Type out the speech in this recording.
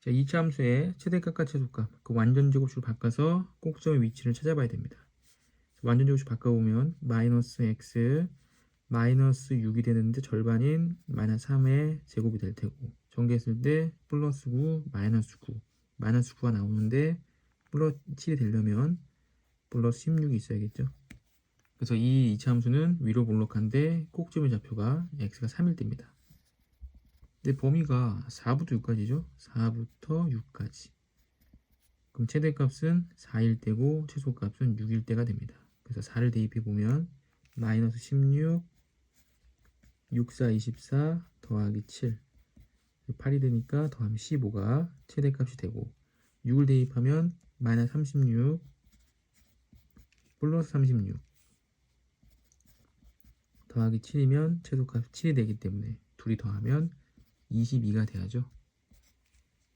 자, 이차 함수의 최대값과 최소값, 그 완전 제곱식으로 바꿔서 꼭점의 위치를 찾아봐야 됩니다. 완전 제곱식 바꿔보면 마이너스 x 마이너스 6이 되는데 절반인 마이너스 3의 제곱이 될 테고 전개했을 때 플러스 9 마이너스 9 마이너스 9가 나오는데 플러스 7이 되려면 플러스 16이 있어야겠죠. 그래서 이 이차 함수는 위로 볼록한데 꼭점의 좌표가 x가 3일 때입니다. 근데 범위가 4부터 6까지죠. 4부터 6까지. 그럼 최대값은 4일 때고 최소값은 6일 때가 됩니다. 그래서 4를 대입해 보면 마이너스 16, 6, 4, 24 더하기 7 8이 되니까 더하면 15가 최대값이 되고 6을 대입하면 마이너스 36 플러스 36 더하기 7이면 최소값 7이 되기 때문에 둘이 더하면 22가 돼야죠.